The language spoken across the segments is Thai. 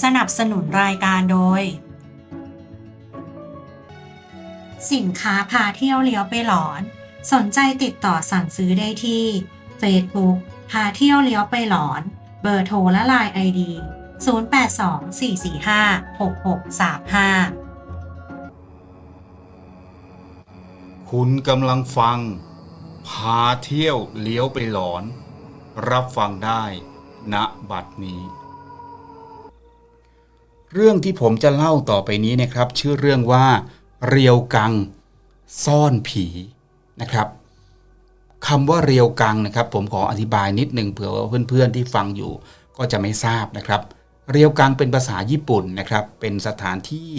สนับสนุนรายการโดย สินค้าพาเที่ยวเลี้ยวไปหลอน สนใจติดต่อสั่งซื้อได้ที่ Facebook พาเที่ยวเลี้ยวไปหลอน เบอร์โทรและไลน์ไอดี 0824456635 คุณกำลังฟัง พาเที่ยวเลี้ยวไปหลอน รับฟังได้ณบัดนี้ เรื่องที่ผมจะเล่าต่อไปนี้นะครับ ชื่อเรื่องว่า เรียวกัง ซ่อนผีนะครับคำว่าเรียวกังนะครับ ผมขออธิบายนิดหนึ่งเผื่อว่าเพื่อนๆที่ฟังอยู่ ก็จะไม่ทราบนะครับ เรียวกังเป็นภาษาญี่ปุ่นนะครับ เป็นสถานที่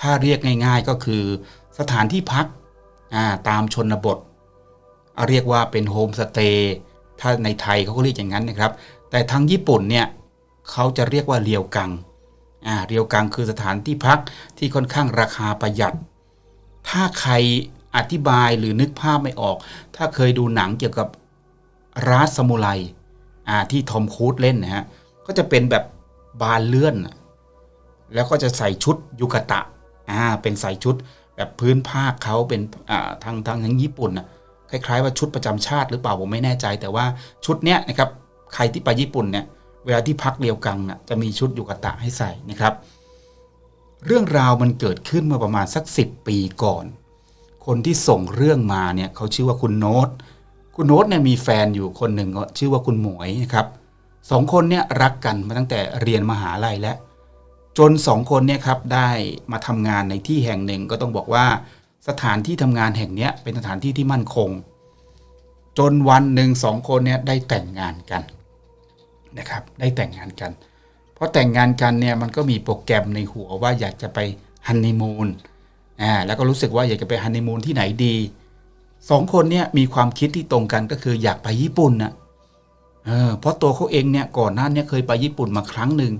ถ้าเรียกง่าย ๆก็คือ สถานที่พักาตามชนบท เรียกว่าเป็นโฮมสเตย์ถ้าในไทยเขาก็เรียกอย่างนั้นนะครับ แต่ทางญี่ปุ่นเนี่ยเขาจะเรียกว่าเรียวกัง อ่าเรียวกังคือสถานที่พักที่ค่อนข้างราคาประหยัด ถ้าใครอธิบายหรือนึกภาพไม่ออก ถ้าเคยดูหนังเกี่ยวกับราสมูไรอ่าที่ทอมครูซเล่นนะฮะก็จะเป็นแบบบานเลื่อน แล้วก็จะใส่ชุดยุกตะอ่าเป็นใส่ชุดแบบพื้นผ้าเขาเป็นอ่าทางทางทางญี่ปุ่นน่ะคล้ายๆว่าชุดประจำชาติหรือเปล่าผมไม่แน่ใจ แต่ว่าชุดเนี้ยนะครับใครที่ไปญี่ปุ่นเนี่ย เวลาที่พักเรียวกังน่ะจะมีชุดยุกะตะให้ใส่นะครับ เรื่องราวมันเกิดขึ้นเมื่อประมาณสัก 10 ปีก่อน คนที่ส่งเรื่องมาเนี่ยเขาชื่อว่าคุณโน้ตคุณโน้ตเนี่ยมีแฟนอยู่คนหนึ่งก็ชื่อว่าคุณหมวยนะครับสองคนเนี่ยรักกันมาตั้งแต่เรียนมหาลัยแล้วจนสองคนเนี่ยครับได้มาทำงานในที่แห่งหนึ่งก็ต้องบอกว่าสถานที่ทำงานแห่งเนี้ยเป็นสถานที่ที่มั่นคง จนวันหนึ่งสองคนเนี่ยได้แต่งงานกัน นะครับ ได้แต่งงานกัน เพอแต่งงานกันเนี่ยมันก็มีโปรแกรมในหัวว่าอยากจะไปฮันนีมูนอ่าแล้วก็รู้สึกว่าอยากจะไปฮันนีมูนที่ไหนดีสองคนเนี่ยมีความคิดที่ตรงกันก็คืออยากไปญี่ปุ่นนะเออเพราะตัวเขาเองเนี่ยก่อนหน้านี้เคยไปญี่ปุ่นมาครั้งหนึ่ง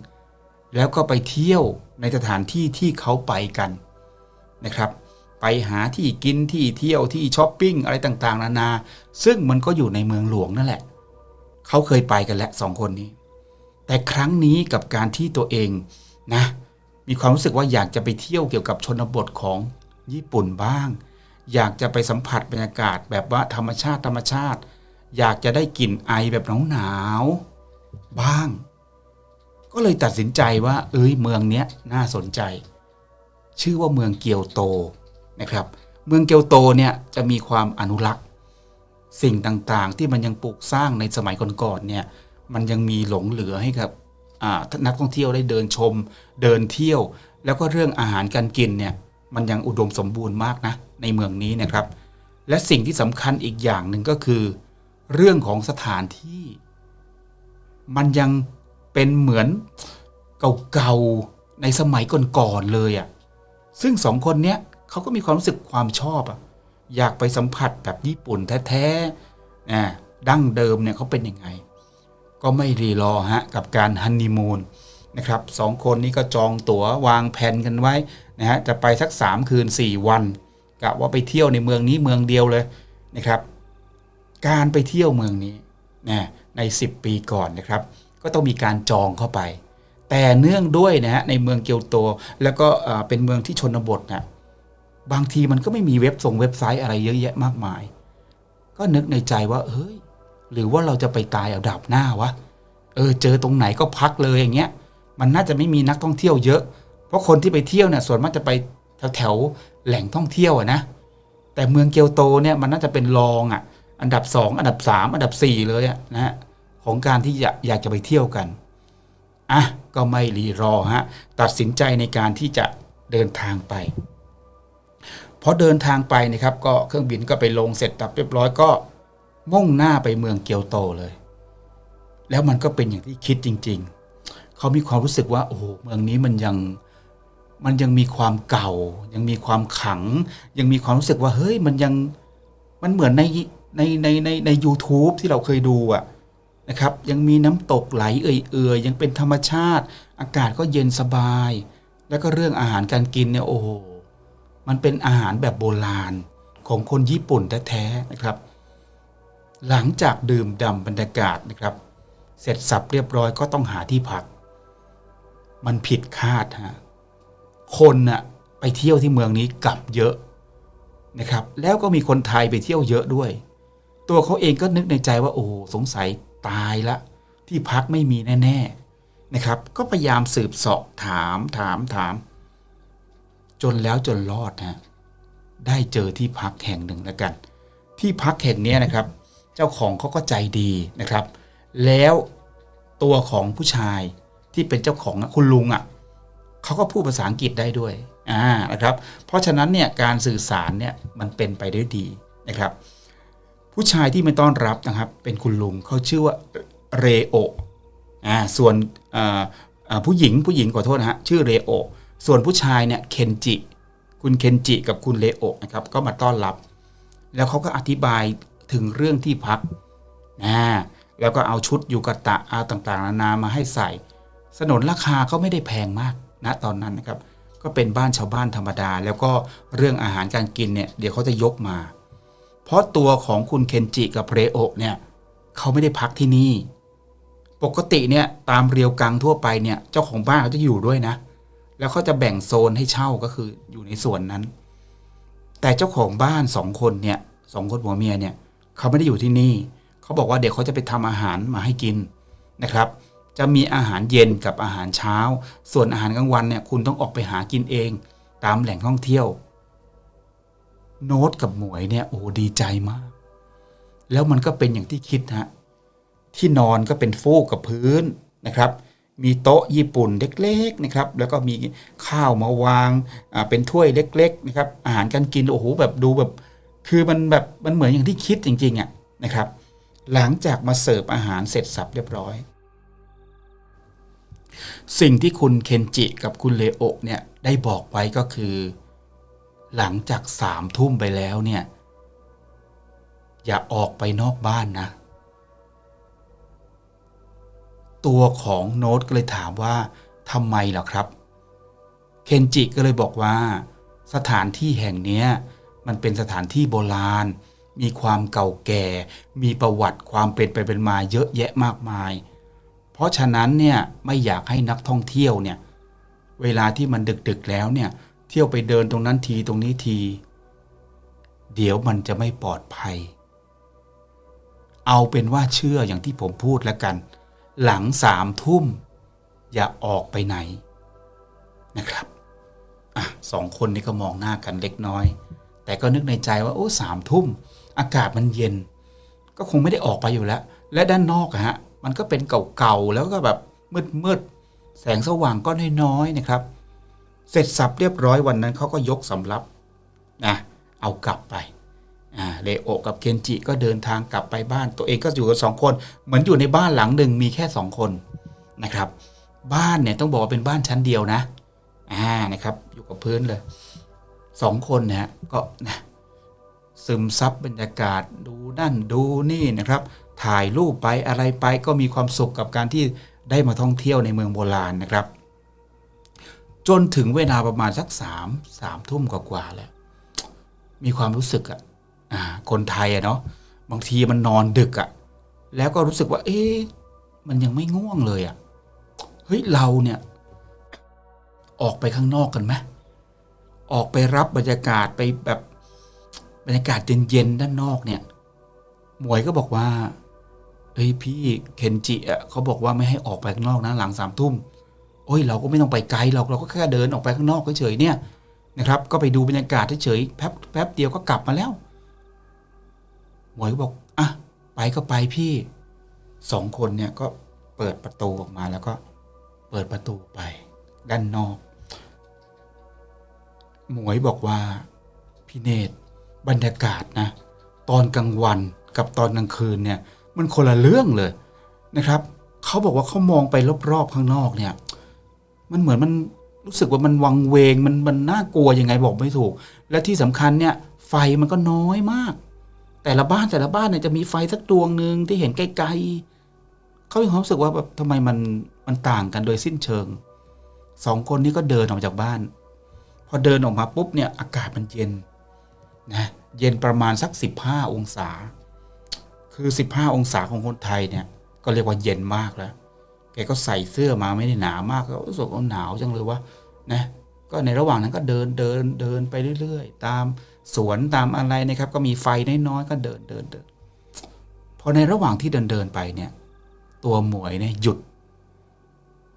แล้วก็ไปเที่ยวในสถานที่ที่เขาไปกันนะครับ ไปหาที่กินที่เที่ยวที่ช้อปปิ้งอะไรต่างๆ นานา ซึ่งมันก็อยู่ในเมืองหลวงนั่นแหละ เขาเคยไปกันแล้วสองคนนี้ แต่ครั้งนี้กับการที่ตัวเองนะ มีความรู้สึกว่าอยากจะไปเที่ยวเกี่ยวกับชนบทของญี่ปุ่นบ้าง อยากจะไปสัมผัสบรรยากาศแบบว่าธรรมชาติธรรมชาติ อยากจะได้กลิ่นไอแบบหนาวๆบ้าง ก็เลยตัดสินใจว่า เอ้ยเมืองเนี้ยน่าสนใจ ชื่อว่าเมืองเกียวโตนะครับ เมืองเกียวโตเนี่ยจะมีความอนุรักษ์ สิ่งต่างๆ ที่มันยังปลูกสร้างในสมัยก่อนๆเนี่ยมันยังมีหลงเหลือให้กับนักท่องเที่ยวได้เดินชม เดินเที่ยว แล้วก็เรื่องอาหารการกินเนี่ยมันยังอุดมสมบูรณ์มากนะในเมืองนี้นะครับ และสิ่งที่สำคัญอีกอย่างหนึ่งก็คือ เรื่องของสถานที่ มันยังเป็นเหมือนเก่าๆในสมัยก่อนๆเลยอะ่ะซึ่งสองคนเนี้ยเขาก็มีความรู้สึกความชอบอะ่ะ อยากไปสัมผัสแบบญี่ปุ่นแท้ๆนะดั้งเดิมเนี่ยเขาเป็นยังไง ก็ไม่รีรอฮะกับการฮันนีมูนนะครับสองคนนี้ก็จองตั๋ววางแผนกันไว้นะฮะจะไปสัก 3 คืน 4 วันกะว่าไปเที่ยวในเมืองนี้เมืองเดียวเลยนะครับ การไปเที่ยวเมืองนี้นะใน 10 ปีก่อนนะครับ ก็ต้องมีการจองเข้าไป แต่เนื่องด้วยนะฮะในเมืองเกียวโต แล้วก็เอ่อเป็นเมืองที่ชนบทนะ บางทีมันก็ไม่มีเว็บส่งเว็บไซต์อะไรเยอะแยะมากมาย ก็นึกในใจว่า เฮ้ย หรือว่าเราจะไปตายเอาดับหน้าวะ เออ เจอตรงไหนก็พักเลยอย่างเงี้ย มันน่าจะไม่มีนักท่องเที่ยวเยอะ เพราะคนที่ไปเที่ยวเนี่ยส่วนมากจะไปแถวแถวแหล่งท่องเที่ยวอะนะ แต่เมืองเกียวโตเนี่ยมันน่าจะเป็นรองอะอันดับสองอันดับสามอันดับสี่เลยอะนะฮะของการที่อยากอยากจะไปเที่ยวกันอะก็ไม่รีรอฮะตัดสินใจในการที่จะเดินทางไป พอเดินทางไปนะครับก็เครื่องบินก็ไปลงเสร็จตับเรียบร้อยก็มุ่งหน้าไปเมืองเกียวโตเลย แล้วมันก็เป็นอย่างที่คิดจริง ๆ เขามีความรู้สึกว่าโอ้โหเมืองนี้มันยังมันยังมีความเก่า ยังมีความขลัง ยังมีความรู้สึกว่าเฮ้ยมันยังมันเหมือนในในในในใน u t u b e ที่เราเคยดูอะนะครับ ยังมีน้ำตกไหลเอื่อยๆยังเป็นธรรมชาติ อากาศก็เย็นสบาย แล้วก็เรื่องอาหารการกินเนี่ยโอ้โห มันเป็นอาหารแบบโบราณของคนญี่ปุ่นแท้ๆนะครับ หลังจากดื่มด่ำบรรยากาศนะครับ เสร็จสับเรียบร้อยก็ต้องหาที่พัก มันผิดคาดฮะคนน่ะไปเที่ยวที่เมืองนี้กลับเยอะนะครับ แล้วก็มีคนไทยไปเที่ยวเยอะด้วย ตัวเขาเองก็นึกในใจว่าโอ้สงสัยตายละ ที่พักไม่มีแน่ ๆนะครับ ก็พยายามสืบเสาะถามถามถาม จนแล้วจนรอดฮะได้เจอที่พักแห่งหนึ่งแล้วกัน ที่พักแห่งนี้นะครับ เจ้าของเขาก็ใจดีนะครับ แล้วตัวของผู้ชายที่เป็นเจ้าของคุณลุงอะเขาก็พูดภาษาอังกฤษได้ด้วยอ่านะครับ เพราะฉะนั้นเนี่ยการสื่อสารเนี่ยมันเป็นไปได้ดีนะครับ ผู้ชายที่มาต้อนรับนะครับ เป็นคุณลุงเขาชื่อว่าเรโออ่าส่วนผู้หญิงผู้หญิงขอโทษนะฮะชื่อเรโอ ส่วนผู้ชายเนี่ยเคนจิคุณเคนจิกับคุณเรโอนะครับก็มาต้อนรับ แล้วเขาก็อธิบายถึงเรื่องที่พักนะแล้วก็เอาชุดยูกะตะเอาต่างๆ นานามาให้ใส่ สนนราคาก็ไม่ได้แพงมากนะตอนนั้นนะครับ ก็เป็นบ้านชาวบ้านธรรมดา แล้วก็เรื่องอาหารการกินเนี่ยเดี๋ยวเขาจะยกมา เพราะตัวของคุณเคนจิกับเรโอะเนี่ยเขาไม่ได้พักที่นี่ ปกติเนี่ยตามเรียวกังทั่วไปเนี่ยเจ้าของบ้านเขาจะอยู่ด้วยนะ แล้วเขาจะแบ่งโซนให้เช่าก็คืออยู่ในส่วนนั้น แต่เจ้าของบ้านสองคนเนี่ยสองคนผัวเมียเนี่ยเขาไม่ได้อยู่ที่นี่ เขาบอกว่าเดี๋ยวเขาจะไปทำอาหารมาให้กินนะครับ จะมีอาหารเย็นกับอาหารเช้า ส่วนอาหารกลางวันเนี่ยคุณต้องออกไปหากินเอง ตามแหล่งท่องเที่ยว โน้ตกับหมวยเนี่ยโอ้ดีใจมาก แล้วมันก็เป็นอย่างที่คิดฮะที่นอนก็เป็นฟูกกับพื้นนะครับ มีโต๊ะญี่ปุ่นเล็กๆนะครับแล้วก็มีข้าวมาวางเป็นถ้วยเล็กๆนะครับอาหารการกินโอ้โหแบบดูแบบ คือมันแบบมันเหมือนอย่างที่คิดจริงๆอะนะครับ หลังจากมาเสิร์ฟอาหารเสร็จสับเรียบร้อย สิ่งที่คุณเคนจิกับคุณเลโอเนี่ยได้บอกไว้ก็คือ หลังจากสามทุ่มไปแล้วเนี่ยอย่าออกไปนอกบ้านนะ ตัวของโน้ตก็เลยถามว่าทำไมล่ะครับ เคนจิก็เลยบอกว่า สถานที่แห่งนี้มันเป็นสถานที่โบราณ มีความเก่าแก่ มีประวัติความเป็นไปเป็นมาเยอะแยะมากมาย เพราะฉะนั้นเนี่ยไม่อยากให้นักท่องเที่ยวเนี่ยเวลาที่มันดึกๆแล้วเนี่ยเที่ยวไปเดินตรงนั้นทีตรงนี้ที เดี๋ยวมันจะไม่ปลอดภัย เอาเป็นว่าเชื่ออย่างที่ผมพูดแล้วกัน หลังสามทุ่ม อย่าออกไปไหนนะครับอะสองคนนี้ก็มองหน้ากันเล็กน้อย แต่ก็นึกในใจว่าโอ้สามทุ่ม อากาศมันเย็น ก็คงไม่ได้ออกไปอยู่แล้ว และด้านนอกอะฮะมันก็เป็นเก่าๆแล้วก็แบบมืดๆแสงสว่างก็น้อยๆนะครับ เสร็จสับเรียบร้อยวันนั้นเขาก็ยกสำรับนะเอากลับไป เลโอกับเคนจิก็เดินทางกลับไปบ้านตัวเองก็อยู่กันสองคน เหมือนอยู่ในบ้านหลังหนึ่งมีแค่สองคนนะครับ บ้านเนี่ยต้องบอกว่าเป็นบ้านชั้นเดียวนะอ่านะครับอยู่กับพื้นเลยสองคนนี่ยก็นะซึมซับบรรยากาศดูนั่นดูนี่นะครับ ถ่ายรูปไปอะไรไปก็มีความสุขกับการที่ได้มาท่องเที่ยวในเมืองโบราณนะครับ จนถึงเวลาประมาณสักสามสามทุ่มกว่าๆแล้วมีความรู้สึกอะ คนไทยอะเนาะบางทีมันนอนดึกอะแล้วก็รู้สึกว่า เอ๊ะมันยังไม่ง่วงเลยอะเฮ้ยเราเนี่ย ออกไปข้างนอกกันไหมออกไปรับบรรยากาศไปแบบบรรยากาศเย็นๆด้านนอกเนี่ย หมวยก็บอกว่าเฮ้ยพี่เคนจิอะเขาบอกว่าไม่ให้ออกไปข้างนอกนะหลังสามทุ่มโอ้ยเราก็ไม่ต้องไปไกลเราเราก็แค่เดินออกไปข้างนอกเฉยๆเนี่ยนะครับ ก็ไปดูบรรยากาศเฉยๆแป๊บแป๊บเดียวก็กลับมาแล้ว หมวยก็บอกอะไปก็ไปพี่สองคนเนี่ยก็เปิดประตูออกมาแล้วก็เปิดประตูไป ด้านนอก หมวยบอกว่าพี่เนตรบรรยากาศนะ ตอนกลางวันกับตอนกลางคืนเนี่ย มันคนละเรื่องเลยนะครับเขาบอกว่าเขามองไปรอบๆข้างนอกเนี่ย มันเหมือนมันรู้สึกว่ามันวังเวงมันมันน่ากลัวยังไงบอกไม่ถูก และที่สำคัญเนี่ย ไฟมันก็น้อยมาก แต่ละบ้านแต่ละบ้านเนี่ยจะมีไฟสักดวงหนึ่งที่เห็นไกลๆเขามีความรู้สึกว่าแบบทำไมมันมันต่างกันโดยสิ้นเชิงสองคนนี้ก็เดินออกจากบ้าน พอเดินออกมาปุ๊บเนี่ยอากาศมันเย็นนะเย็นประมาณสัก 15 องศา คือ 15 องศาของคนไทยเนี่ยก็เรียกว่าเย็นมากแล้วแกก็ใส่เสื้อมาไม่ได้หนามากก็รู้สึกว่าหนาวจังเลยวะนะก็ในระหว่างนั้นก็เดินเดินเดินไปเรื่อย ๆ ตาม สวนตามอะไรนะครับ ก็มีไฟน้อยๆก็เดินเดินเดินพอในระหว่างที่เดินเดินไปเนี่ย ตัวหมวยเนี่ยหยุด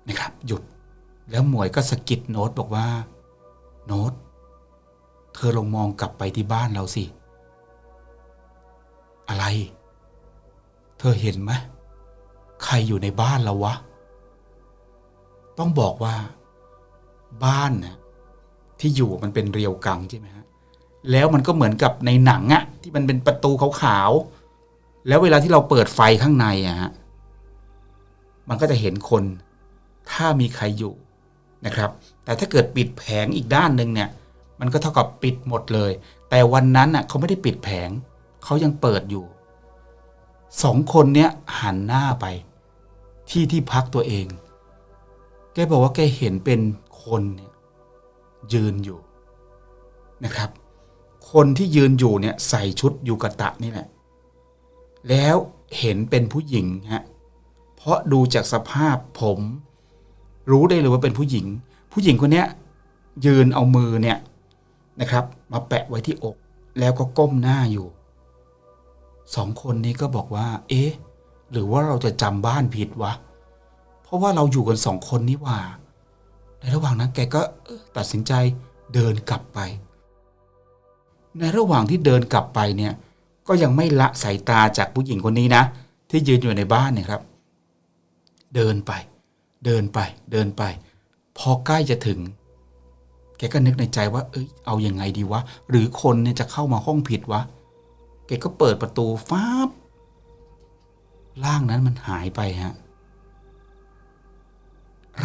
นะครับ หยุด แล้วหมวยก็สะกิดโน้ตบอกว่า โน้ต เธอลองมองกลับไปที่บ้านเราสิ อะไร เธอเห็นไหมใครอยู่ในบ้านเราวะ ต้องบอกว่า บ้านนะที่อยู่มันเป็นเรียวกังใช่ไหมฮะ แล้วมันก็เหมือนกับในหนังอะที่มันเป็นประตูขาวๆแล้วเวลาที่เราเปิดไฟข้างในอะฮะมันก็จะเห็นคน ถ้ามีใครอยู่นะครับ แต่ถ้าเกิดปิดแผงอีกด้านหนึ่งเนี่ย มันก็เท่ากับปิดหมดเลย แต่วันนั้นน่ะเขาไม่ได้ปิดแผงเขายังเปิดอยู่สองคนเนี้ยหันหน้าไป ที่ที่พักตัวเอง แกบอกว่าแกเห็นเป็นคนเนี่ยยืนอยู่นะครับ คนที่ยืนอยู่เนี่ยใส่ชุดยูกะตะนี่แหละ แล้วเห็นเป็นผู้หญิงฮะ เพราะดูจากสภาพผม รู้ได้เลยว่าเป็นผู้หญิง ผู้หญิงคนนี้ยืนเอามือเนี่ยนะครับ มาแปะไว้ที่อก แล้วก็ก้มหน้าอยู่ สองคนนี้ก็บอกว่า เอ๊ะ หรือว่าเราจะจำบ้านผิดวะ เพราะว่าเราอยู่กันสองคนนี่ว่า ในระหว่างนั้นแกก็ตัดสินใจเดินกลับไป ในระหว่างที่เดินกลับไปเนี่ย ก็ยังไม่ละสายตาจากผู้หญิงคนนี้นะ ที่ยืนอยู่ในบ้านเนี่ยครับ เดินไป เดินไป เดินไป พอใกล้จะถึง แกก็นึกในใจว่า เอ้ย เอาอยังไงดีวะ หรือคนเนี่ยจะเข้ามาห้องผิดวะ แกก็เปิดประตูฟ้าบร่างนั้นมันหายไปฮะ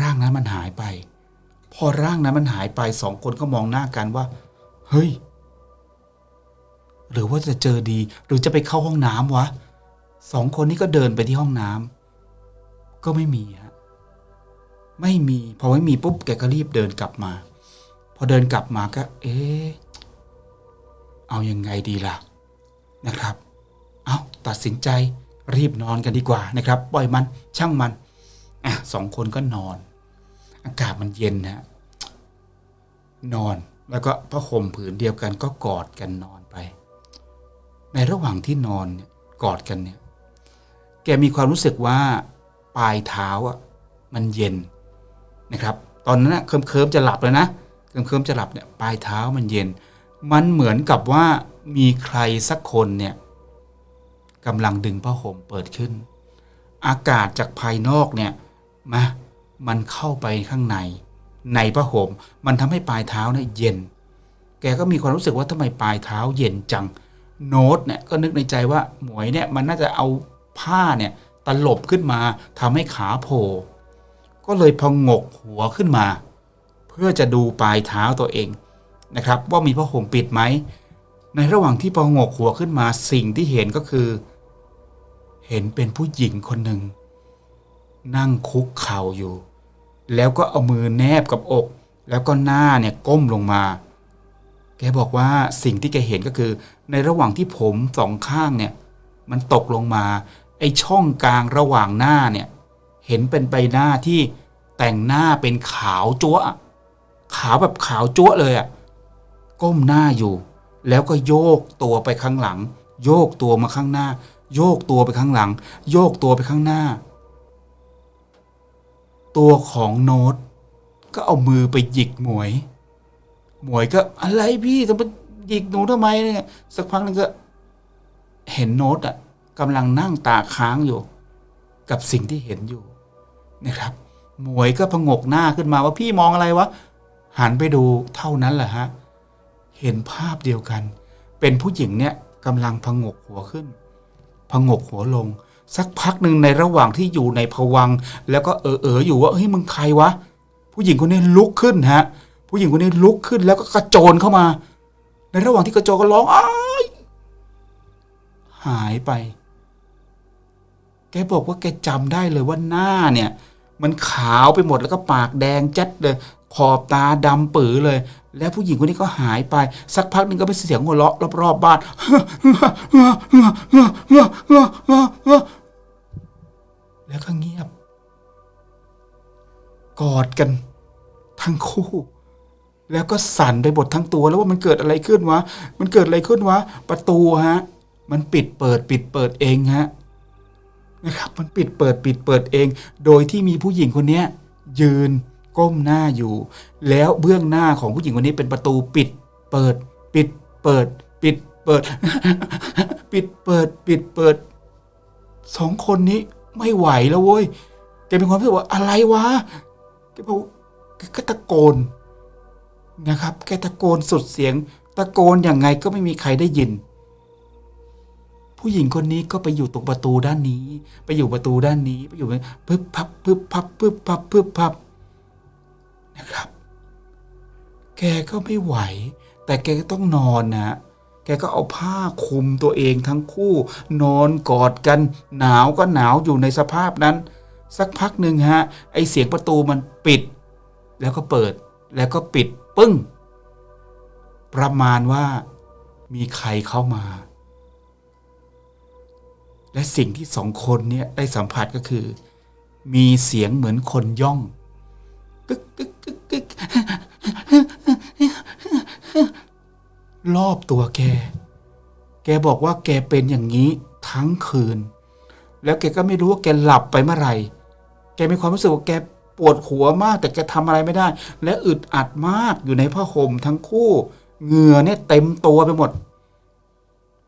ร่างนั้นมันหายไป พอร่างนั้นมันหายไปสองคนก็มองหน้ากันว่า เฮ้ย หรือว่าจะเจอดี หรือจะไปเข้าห้องน้ำวะสองคนนี้ก็เดินไปที่ห้องน้ำก็ไม่มีฮะไม่มี พอไม่มีปุ๊บแกก็รีบเดินกลับมา พอเดินกลับมาก็ เอ๊ะเอายังไงดีล่ะนะครับ เอาตัดสินใจรีบนอนกันดีกว่านะครับ ปล่อยมันช่างมันอะสองคนก็นอน อากาศมันเย็นนะฮะนอนแล้วก็ผ้าห่มผืนเดียวกันก็กอดกันนอนไป ในระหว่างที่นอนเนี่ยกอดกันเนี่ย แกมีความรู้สึกว่าปลายเท้าอะมันเย็นนะครับ ตอนนั้นนะเคิมเคิมจะหลับแล้วนะเคิมเคิมจะหลับเนี่ยปลายเท้ามันเย็น มันเหมือนกับว่ามีใครสักคนเนี่ยกำลังดึงผ้าห่มเปิดขึ้น อากาศจากภายนอกเนี่ยมามันเข้าไปข้างใน ในผ้าห่มมันทำให้ปลายเท้าเนี่ยเย็น แกก็มีความรู้สึกว่าทำไมปลายเท้าเย็นจัง โน้ตเนี่ยก็นึกในใจว่าหมวยเนี่ยมันน่าจะเอาผ้าเนี่ยตลบขึ้นมาทำให้ขาโผล่ก็เลยพองกหัวขึ้นมา เพื่อจะดูปลายเท้าตัวเองนะครับ ว่ามีผ้าห่มปิดไหม ในระหว่างที่พองกหัวขึ้นมาสิ่งที่เห็นก็คือ เห็นเป็นผู้หญิงคนหนึ่ง นั่งคุกเข่าอยู่ แล้วก็เอามือแนบกับอก แล้วก็หน้าเนี่ยก้มลงมา แกบอกว่าสิ่งที่แกเห็นก็คือ ในระหว่างที่ผมสองข้างเนี่ย มันตกลงมา ไอช่องกลางระหว่างหน้าเนี่ย เห็นเป็นใบหน้าที่แต่งหน้าเป็นขาวจั๊วะขาวแบบขาวจั๊วะเลยอะก้มหน้าอยู่ แล้วก็โยกตัวไปข้างหลัง โยกตัวมาข้างหน้า โยกตัวไปข้างหลัง โยกตัวไปข้างหน้า ตัวของโน้ตก็เอามือไปหยิกหมวย หมวยก็อะไรพี่จะมาหยิกหนูทำไมเนี่ยสักพักนึงก็ เห็นโน้ตอะกำลังนั่งตาค้างอยู่ กับสิ่งที่เห็นอยู่นะครับ หมวยก็พงกหน้าขึ้นมาว่าพี่มองอะไรวะหันไปดูเท่านั้นแหละฮะเห็นภาพเดียวกัน เป็นผู้หญิงเนี่ยกำลังพงกหัวขึ้นพงกหัวลง สักพักหนึ่งในระหว่างที่อยู่ในภวัง แล้วก็เออเอออยู่ว่าเฮ้ยมึงใครวะ ผู้หญิงคนนี้ลุกขึ้นฮะ ผู้หญิงคนนี้ลุกขึ้นแล้วก็กระโจนเข้ามา ในระหว่างที่กระโจนก็ร้องอ้ายหายไป แกบอกว่าแกจำได้เลยว่าหน้าเนี่ย มันขาวไปหมดแล้วก็ปากแดงจ๊ดเลย ขอบตาดำปื๋อเลย แล้วผู้หญิงคนนี้ก็หายไป สักพักหนึ่งก็เป็นเสียงหัวเราะรอบๆบ้านแล้วก็เงียบ กอดกัน ทั้งคู่ แล้วก็สั่นไปหมดทั้งตัวแล้วว่ามันเกิดอะไรขึ้นวะ มันเกิดอะไรขึ้นวะ ประตูฮะ มันปิดเปิดปิดเปิดเองฮะนะครับ มันปิดเปิดปิดเปิดเอง โดยที่มีผู้หญิงคนเนี้ยยืนก้มหน้าอยู่ แล้วเบื้องหน้าของผู้หญิงคนนี้เป็นประตูปิด เปิด ปิด เปิด ปิด เปิด ปิดเปิด ปิดเปิดสองคนนี้ไม่ไหวแล้วเว้ยแกเป็นความรู้สึกว่าอะไรวะแกบอกแกก็ตะโกน นะครับ แกตะโกนสุดเสียง ตะโกนอย่างไงก็ไม่มีใครได้ยิน ผู้หญิงคนนี้ก็ไปอยู่ตรงประตูด้านนี้ ไปอยู่ประตูด้านนี้ ไปอยู่ปึ๊บพับปึ๊บพับปึ๊บพับปึ๊บพับนะครับ แกก็ไม่ไหว แต่แกก็ต้องนอนนะ แกก็เอาผ้าคลุมตัวเองทั้งคู่ นอนกอดกัน หนาวก็หนาวอยู่ในสภาพนั้น สักพักหนึ่งฮะ ไอเสียงประตูมันปิด แล้วก็เปิด แล้วก็ปิด ปึ้ง ประมาณว่ามีใครเข้ามา และสิ่งที่สองคนเนี่ยได้สัมผัสก็คือ มีเสียงเหมือนคนย่องกึกกึกกึกกึกรอบตัวแก แกบอกว่าแกเป็นอย่างนี้ทั้งคืน แล้วแกก็ไม่รู้ว่าแกหลับไปเมื่อไหร่ แกมีความรู้สึกว่าแก ปวดหัวมากแต่แกทำอะไรไม่ได้ และอึดอัดมากอยู่ในผ้าห่มทั้งคู่เหงื่อเนี่ยเต็มตัวไปหมด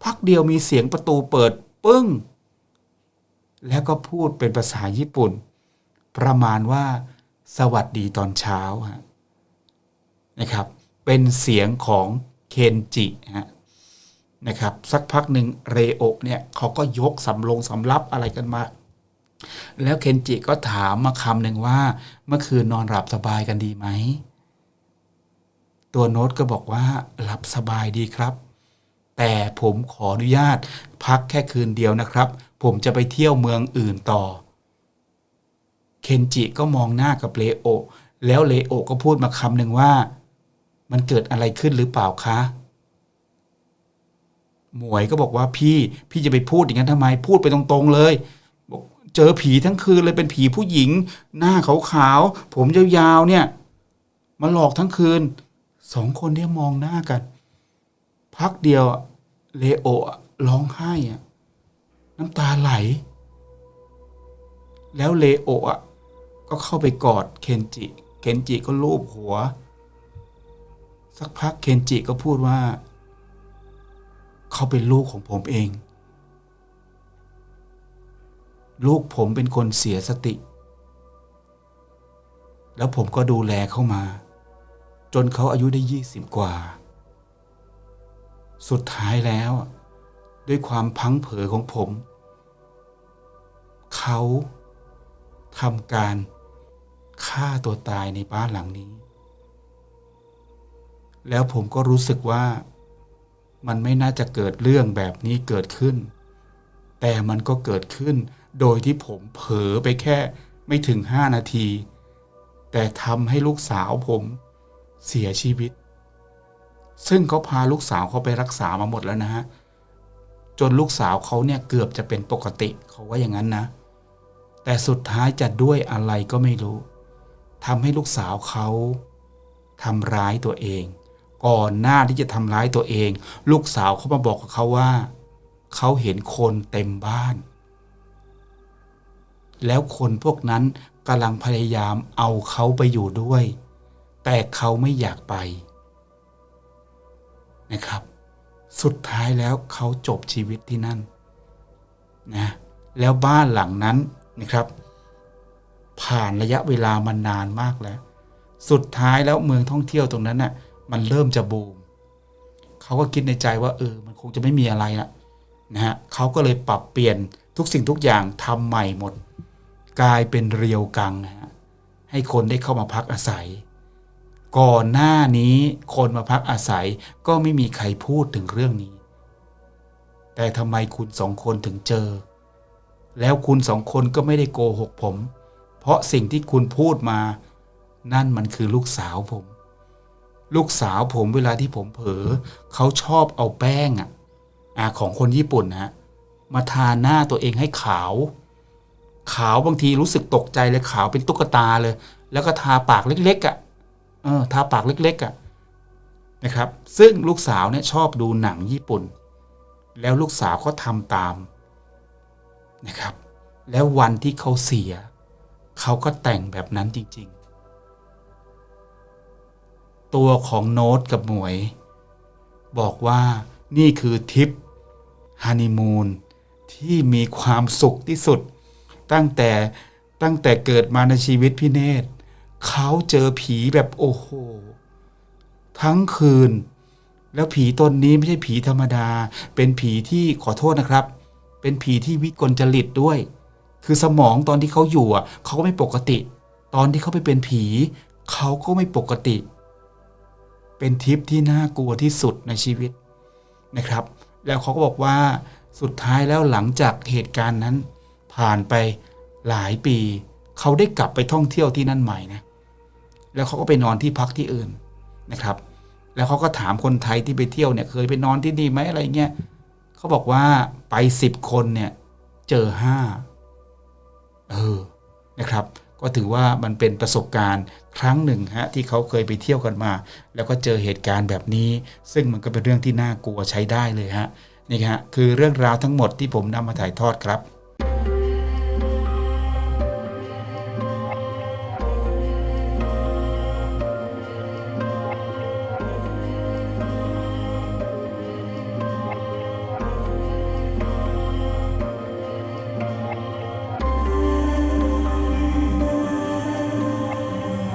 พักเดียวมีเสียงประตูเปิดปึ้ง แล้วก็พูดเป็นภาษาญี่ปุ่น ประมาณว่าสวัสดีตอนเช้าฮะนะครับ เป็นเสียงของเคนจิฮะนะครับ สักพักหนึ่งเรโอเนี่ยเขาก็ยกสำลงสำรับอะไรกันมา แล้วเคนจิก็ถามมาคำหนึ่งว่า เมื่อคืนนอนหลับสบายกันดีไหม ตัวโน้ตก็บอกว่าหลับสบายดีครับ แต่ผมขออนุญาต พักแค่คืนเดียวนะครับ ผมจะไปเที่ยวเมืองอื่นต่อ เคนจิก็มองหน้ากับเลโอ แล้วเลโอก็พูดมาคำหนึ่งว่า มันเกิดอะไรขึ้นหรือเปล่าคะหมวยก็บอกว่าพี่พี่จะไปพูดอย่างนั้นทำไม พูดไปตรงๆเลย เจอผีทั้งคืนเลยเป็นผีผู้หญิง หน้าขาวๆผมยาวๆเนี่ยมาหลอกทั้งคืนสองคนเนี่ยมองหน้ากัน พักเดียวเลโอะร้องไห้อะน้ำตาไหล แล้วเลโออะก็เข้าไปกอดเคนจิ เคนจิก็ลูบหัว สักพักเคนจิก็พูดว่า เขาเป็นลูกของผมเอง ลูกผมเป็นคนเสียสติ แล้วผมก็ดูแลเขามา จนเขาอายุได้ยี่สิบกว่า สุดท้ายแล้ว ด้วยความพังเผลอของผม เขาทำการฆ่าตัวตายในบ้านหลังนี้ แล้วผมก็รู้สึกว่ามันไม่น่าจะเกิดเรื่องแบบนี้เกิดขึ้น แต่มันก็เกิดขึ้น โดยที่ผมเผลอไปแค่ไม่ถึงห้านาที แต่ทำให้ลูกสาวผมเสียชีวิต ซึ่งเขาพาลูกสาวเขาไปรักษามาหมดแล้วนะฮะ จนลูกสาวเขาเนี่ยเกือบจะเป็นปกติเขาว่าอย่างนั้นนะ แต่สุดท้ายจะด้วยอะไรก็ไม่รู้ทำให้ลูกสาวเขาทำร้ายตัวเอง ก่อนหน้าที่จะทำร้ายตัวเอง ลูกสาวเขามาบอกกับเขาว่า เขาเห็นคนเต็มบ้าน แล้วคนพวกนั้นกำลังพยายามเอาเขาไปอยู่ด้วย แต่เขาไม่อยากไปนะครับ สุดท้ายแล้วเขาจบชีวิตที่นั่นนะแล้วบ้านหลังนั้นนะครับ ผ่านระยะเวลามานานมากแล้ว สุดท้ายแล้วเมืองท่องเที่ยวตรงนั้นน่ะมันเริ่มจะบูมเขาก็คิดในใจว่าเออมันคงจะไม่มีอะไรละนะฮะเขาก็เลยปรับเปลี่ยนทุกสิ่งทุกอย่างทำใหม่หมด กลายเป็นเรียวกังนะฮะให้คนได้เข้ามาพักอาศัย ก่อนหน้านี้คนมาพักอาศัยก็ไม่มีใครพูดถึงเรื่องนี้ แต่ทำไมคุณสองคนถึงเจอ แล้วคุณสองคนก็ไม่ได้โกหกผม เพราะสิ่งที่คุณพูดมา นั่นมันคือลูกสาวผม ลูกสาวผมเวลาที่ผมเผลอเขาชอบเอาแป้งอะของคนญี่ปุ่นนะฮะมาทาหน้าตัวเองให้ขาว ขาวบางทีรู้สึกตกใจเลยขาวเป็นตุ๊กตาเลย แล้วก็ทาปากเล็กๆอะ่ะเออทาปากเล็กๆอะ่ะนะครับ ซึ่งลูกสาวเนี่ยชอบดูหนังญี่ปุ่น แล้วลูกสาวก็ทำตามนะครับ แล้ววันที่เขาเสีย เขาก็แต่งแบบนั้นจริง ๆ ตัวของโน้ตกับหมวย บอกว่านี่คือทริปฮันนีมูนที่มีความสุขที่สุด ตั้งแต่ตั้งแต่เกิดมาในชีวิตพี่เนตรเขาเจอผีแบบโอ้โห ทั้งคืน แล้วผีตนนี้ไม่ใช่ผีธรรมดา เป็นผีที่ขอโทษนะครับ เป็นผีที่วิกลจริตด้วย คือสมองตอนที่เขาอยู่อะเขาก็ไม่ปกติ ตอนที่เขาไปเป็นผี เขาก็ไม่ปกติ เป็นทริปที่น่ากลัวที่สุดในชีวิตนะครับ แล้วเขาก็บอกว่าสุดท้ายแล้วหลังจากเหตุการณ์นั้น ผ่านไปหลายปี เขาได้กลับไปท่องเที่ยวที่นั่นใหม่นะแล้วเขาก็ไปนอนที่พักที่อื่นนะครับ แล้วเขาก็ถามคนไทยที่ไปเที่ยวเนี่ย เคยไปนอนที่นี่ไหมอะไรเงี้ยเขาบอกว่าไปสิบคนเนี่ย เจอห้าเออนะครับ ก็ถือว่ามันเป็นประสบการณ์ครั้งหนึ่งฮะที่เขาเคยไปเที่ยวกันมา แล้วก็เจอเหตุการณ์แบบนี้ ซึ่งมันก็เป็นเรื่องที่น่ากลัวใช้ได้เลยฮะนี่ฮะคือเรื่องราวทั้งหมดที่ผมนำมาถ่ายทอดครับ